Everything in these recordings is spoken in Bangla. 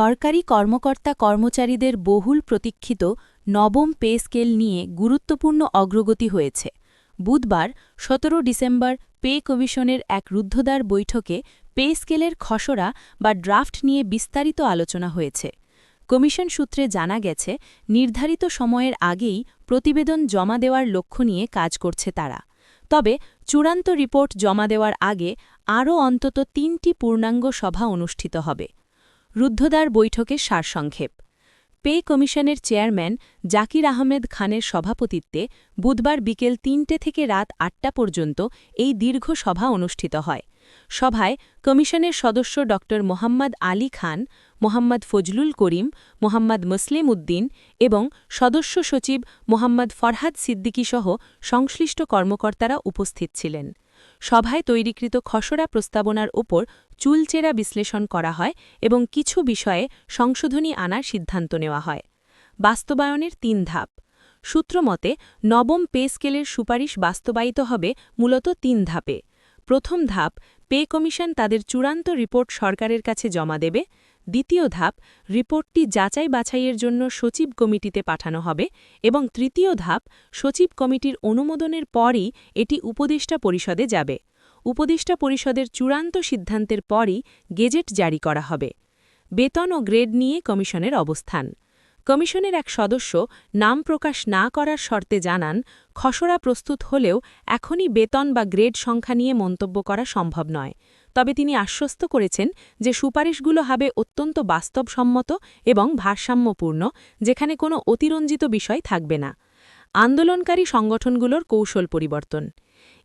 সরকারি কর্মকর্তা কর্মচারীদের বহুল প্রতীক্ষিত নবম পে স্কেল নিয়ে গুরুত্বপূর্ণ অগ্রগতি হয়েছে। বুধবার, সতেরো ডিসেম্বর পে কমিশনের এক রুদ্ধদ্বার বৈঠকে পে স্কেলের খসড়া বা ড্রাফট নিয়ে বিস্তারিত আলোচনা হয়েছে। কমিশন সূত্রে জানা গেছে, নির্ধারিত সময়ের আগেই প্রতিবেদন জমা দেওয়ার লক্ষ্য নিয়ে কাজ করছে তারা। তবে চূড়ান্ত রিপোর্ট জমা দেওয়ার আগে আরও অন্তত তিনটি পূর্ণাঙ্গ সভা অনুষ্ঠিত হবে। রুদ্ধদ্বার বৈঠকের সারসংক্ষেপ। পে কমিশনের চেয়ারম্যান জাকির আহমেদ খানের সভাপতিত্বে বুধবার বিকেল তিনটে থেকে রাত আটটা পর্যন্ত এই দীর্ঘ সভা অনুষ্ঠিত হয়। সভায় কমিশনের সদস্য ড. মোহাম্মদ আলী খান, মোহাম্মদ ফজলুল করিম, মোহাম্মদ মুসলিম উদ্দিন এবং সদস্য সচিব মোহাম্মদ ফরহাদ সিদ্দিকীসহ সংশ্লিষ্ট কর্মকর্তারা উপস্থিত ছিলেন। সভায় তৈরিকৃত খসড়া প্রস্তাবনার ওপর চুলচেরা বিশ্লেষণ করা হয় এবং কিছু বিষয়ে সংশোধনী আনার সিদ্ধান্ত নেওয়া হয়। বাস্তবায়নের তিন ধাপ। সূত্রমতে নবম পে স্কেলের সুপারিশ বাস্তবায়িত হবে মূলত তিন ধাপে। প্রথম ধাপ, পে কমিশন তাদের চূড়ান্ত রিপোর্ট সরকারের কাছে জমা দেবে। দ্বিতীয় ধাপ, রিপোর্টটি যাচাই বাছাইয়ের জন্য সচিব কমিটিতে পাঠানো হবে এবং তৃতীয় ধাপ, সচিব কমিটির অনুমোদনের পরই এটি উপদেষ্টা পরিষদে যাবে। উপদেষ্টা পরিষদের চূড়ান্ত সিদ্ধান্তের পরই গেজেট জারি করা হবে। বেতন ও গ্রেড নিয়ে কমিশনের অবস্থান। কমিশনের এক সদস্য নাম প্রকাশ না করার শর্তে জানান, খসড়া প্রস্তুত হলেও এখনই বেতন বা গ্রেড সংখ্যা নিয়ে মন্তব্য করা সম্ভব নয়। তবে তিনি আশ্বস্ত করেছেন যে সুপারিশগুলো হবে অত্যন্ত বাস্তবসম্মত এবং ভারসাম্যপূর্ণ, যেখানে কোনো অতিরঞ্জিত বিষয় থাকবে না। আন্দোলনকারী সংগঠনগুলোর কৌশল পরিবর্তন।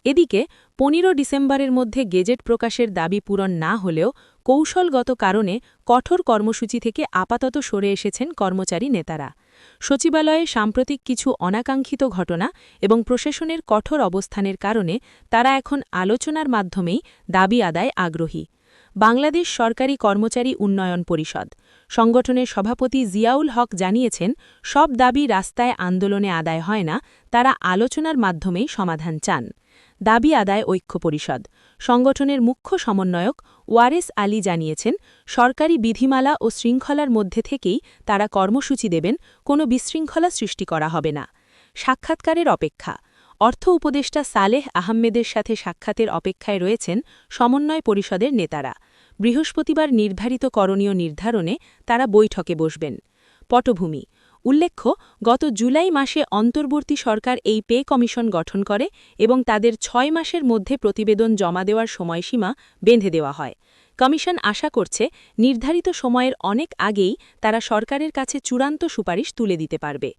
এদিকে, পনেরো ডিসেম্বরের মধ্যে গেজেট প্রকাশের দাবি পূরণ না হলেও কৌশলগত কারণে কঠোর কর্মসূচি থেকে আপাতত সরে এসেছেন কর্মচারী নেতারা। সচিবালয়ে সাম্প্রতিক কিছু অনাকাঙ্ক্ষিত ঘটনা এবং প্রশাসনের কঠোর অবস্থানের কারণে তারা এখন আলোচনার মাধ্যমেই দাবি আদায় আগ্রহী। বাংলাদেশ সরকারি কর্মচারী উন্নয়ন পরিষদ। সংগঠনের সভাপতি জিয়াউল হক জানিয়েছেন, সব দাবি রাস্তায় আন্দোলনে আদায় হয় না, তারা আলোচনার মাধ্যমেই সমাধান চান। দাবি আদায় ঐক্য পরিষদ। সংগঠনের মুখ্য সমন্বয়ক ওয়ারেস আলী জানিয়েছেন, সরকারি বিধিমালা ও শৃঙ্খলার মধ্যে থেকেই তারা কর্মসূচি দেবেন, কোনো বিশৃঙ্খলা সৃষ্টি করা হবে না। সাক্ষাৎকারের অপেক্ষা। অর্থ উপদেষ্টা সালেহ আহমেদের সাথে সাক্ষাতের অপেক্ষায় রয়েছেন সমন্বয় পরিষদের নেতারা। বৃহস্পতিবার নির্ধারিত করণীয় নির্ধারণে তারা বৈঠকে বসবেন। পটভূমি। উল্লেখ্য, গত জুলাই মাসে অন্তর্বর্তী সরকার এই পে কমিশন গঠন করে এবং তাদের ছয় মাসের মধ্যে প্রতিবেদন জমা দেওয়ার সময়সীমা বেঁধে দেওয়া হয়। কমিশন আশা করছে, নির্ধারিত সময়ের অনেক আগেই তারা সরকারের কাছে চূড়ান্ত সুপারিশ তুলে দিতে পারবে।